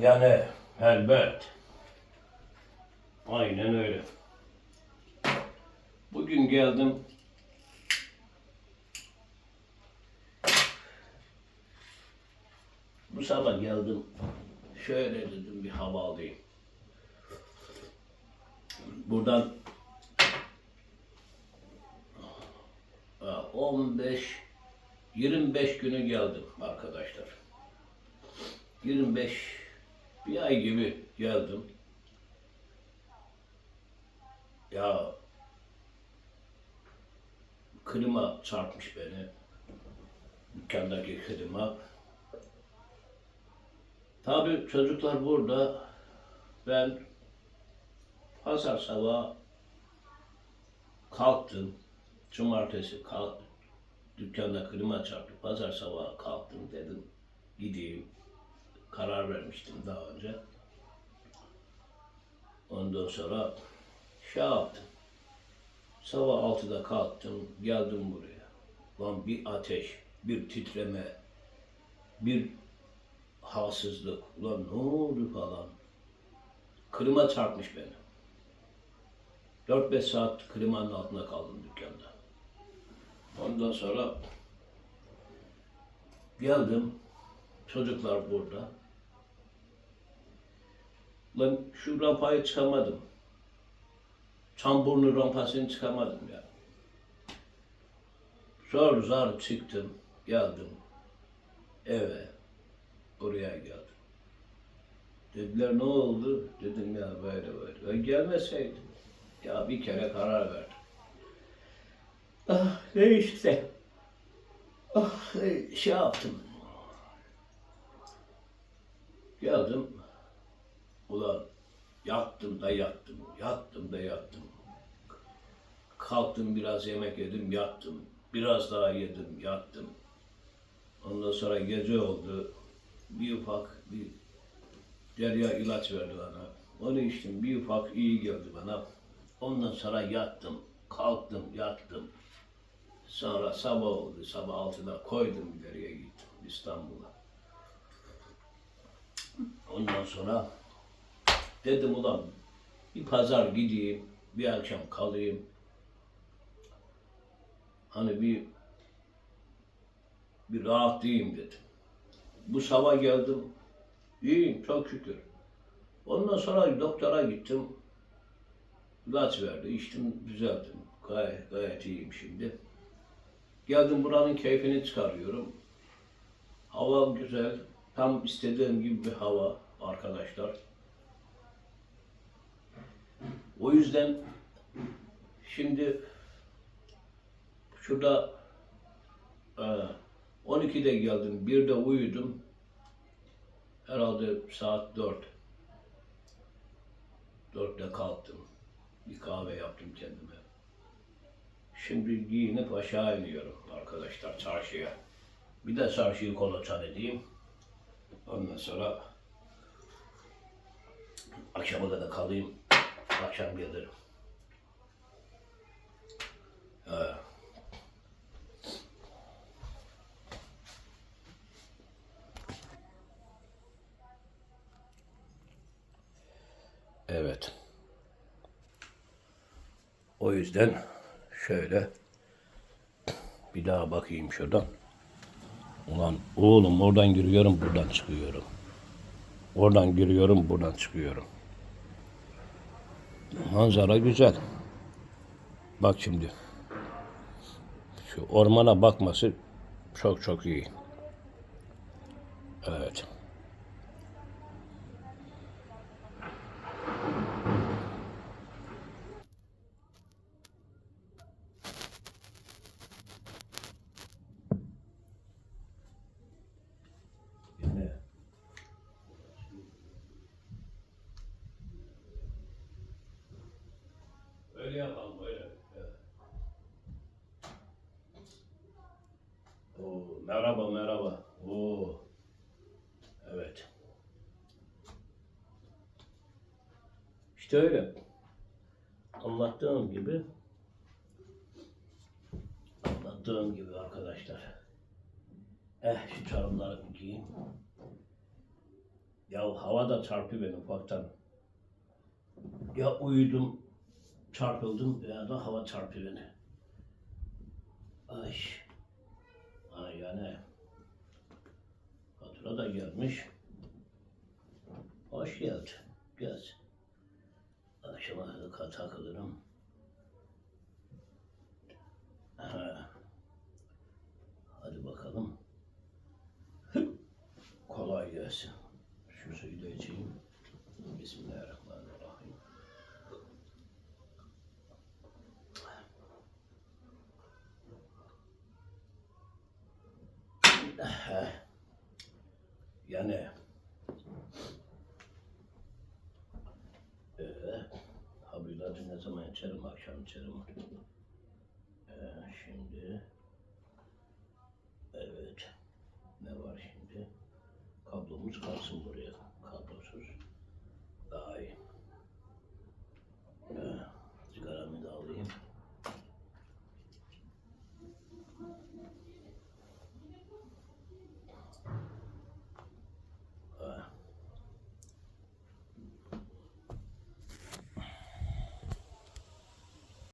Yani elbet. Aynen öyle. Bugün geldim. Bu sabah geldim. Şöyle dedim bir hava alayım. Buradan e, 15 25 günü geldim arkadaşlar. 25 bir ay gibi geldim. Ya klima çarpmış beni. Dükkandaki klima. Tabii çocuklar burada. Ben pazar sabah kalktım. Cumartesi kalk, dükkanda klima çarptı. Pazar sabah kalktım dedim gideyim. Karar vermiştim daha önce. Ondan sonra şey yaptım. Sabah 6'da kalktım, geldim buraya. Lan bir ateş, bir titreme, bir halsizlik. Ulan ne oldu falan. Klima çarpmış beni. 4-5 saat klimanın altında kaldım dükkanda. Ondan sonra geldim. Çocuklar burada. Lan şu rampayı çıkamadım. Çamburnu rampasını çıkamadım ya. Zor zor çıktım, geldim eve, buraya geldim. Dediler ne oldu? Dedim ya böyle böyle. Ben gelmeseydim. Ya bir kere karar verdim. Ah ne işte. Ah şey yaptım. Geldim. Ulan yattım da yattım. Yattım da yattım. Kalktım biraz yemek yedim yattım. Biraz daha yedim yattım. Ondan sonra gece oldu. Bir ufak bir derya ilaç verdi bana. Onu içtim. Bir ufak iyi geldi bana. Ondan sonra yattım. Kalktım yattım. Sonra sabah oldu. Sabah altıda koydum ileriye gittim İstanbul'a. Ondan sonra dedim ulan bir pazar gideyim, bir akşam kalayım. Hani bir bir rahatlayayım dedim. Bu sabah geldim. İyiyim çok şükür. Ondan sonra doktora gittim. İlaç verdi. içtim düzeldim. Gayet, gayet iyiyim şimdi. Geldim buranın keyfini çıkarıyorum. Hava güzel. Tam istediğim gibi bir hava arkadaşlar. O yüzden şimdi şurada e, 12'de geldim, 1'de uyudum. Herhalde saat 4. 4'te kalktım. Bir kahve yaptım kendime. Şimdi giyinip aşağı iniyorum arkadaşlar çarşıya. Bir de çarşıyı kolaçan edeyim. Ondan sonra akşama kadar kalayım. Akşam gelirim. Evet. Evet. O yüzden şöyle bir daha bakayım şuradan. Ulan oğlum oradan giriyorum buradan çıkıyorum. Oradan giriyorum buradan çıkıyorum. Manzara güzel. Bak şimdi. Şu ormana bakması çok çok iyi. Evet. Yani Öyle yapalım öyle. Evet. Oo, merhaba merhaba. Oo. Evet. İşte öyle. Anlattığım gibi anlattığım gibi arkadaşlar. Eh şu çorapları bir giyeyim. Ya hava da çarpıyor beni ufaktan. Ya uyudum, çarpıldım ya da hava çarpıyor beni. Ay. Ay yani. Fatura da gelmiş. Hoş geldin. Gel. Akşama kadar takılırım. Ha. Hadi bakalım. Kolay gelsin. Şu suyu da içeyim. Bismillahirrahmanirrahim. Yani ee, habilatı ne zaman içerim? Akşam içerim. Ee, şimdi evet ne var şimdi? Kablomuz kalsın buraya.